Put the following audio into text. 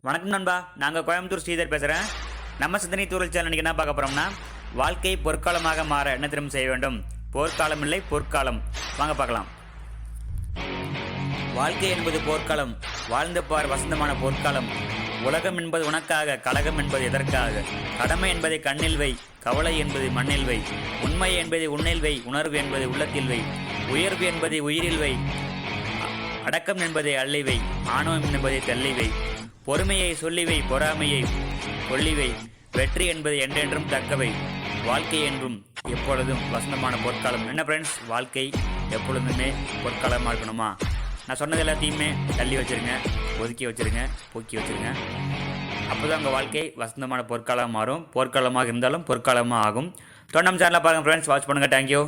வணக்கம் நண்பா. நாங்கள் கோயம்புத்தூர் ஸ்ரீதர் பேசுகிறேன் நம்ம சிந்தனை தூரல் சேனல் என்ன பார்க்க போகிறோம்னா வாழ்க்கை பொற்காலமாக மாற என்ன திரும்ப செய்ய வேண்டும்? போர்க்காலம் இல்லை பொற்காலம். வாங்க பார்க்கலாம். வாழ்க்கை என்பது போர்க்காலம். வாழ்ந்து பார் வசந்தமான போர்க்காலம். உலகம் என்பது உனக்காக கலகம் என்பது எதற்காக? கடமை என்பதை கண்ணில் வை கவலை என்பது மண்ணில் வை. உண்மை என்பதை உன்னில் வை உணர்வு என்பது உள்ளத்தில் வை. உயர்வு என்பதை உயிரில் வை. அடக்கம் என்பதை அள்ளிவை ஆணவம் என்பதை தள்ளிவை பொறுமையை சொல்லிவை பொறாமையை கொள்ளிவை. வெற்றி என்பது என்றென்றும் தக்கவை. வாழ்க்கை என்றும் எப்பொழுதும் வசந்தமான பொற்காலம். என்ன ஃப்ரெண்ட்ஸ் வாழ்க்கை எப்பொழுதுமே பொற்காலமாக இருக்கணுமா? நான் சொன்னது எல்லாத்தையுமே தள்ளி வச்சுருங்க ஒதுக்கி வச்சுருங்க போக்கி வச்சிருங்க. அப்போ தான் உங்கள் வாழ்க்கை வசந்தமான பொற்காலம் மாறும். பொற்காலமாக இருந்தாலும் பொற்காலமாக ஆகும். தொண்டம் சேனலில் பாருங்கள் ஃப்ரெண்ட்ஸ் வாட்ச் பண்ணுங்கள் தேங்க்யூ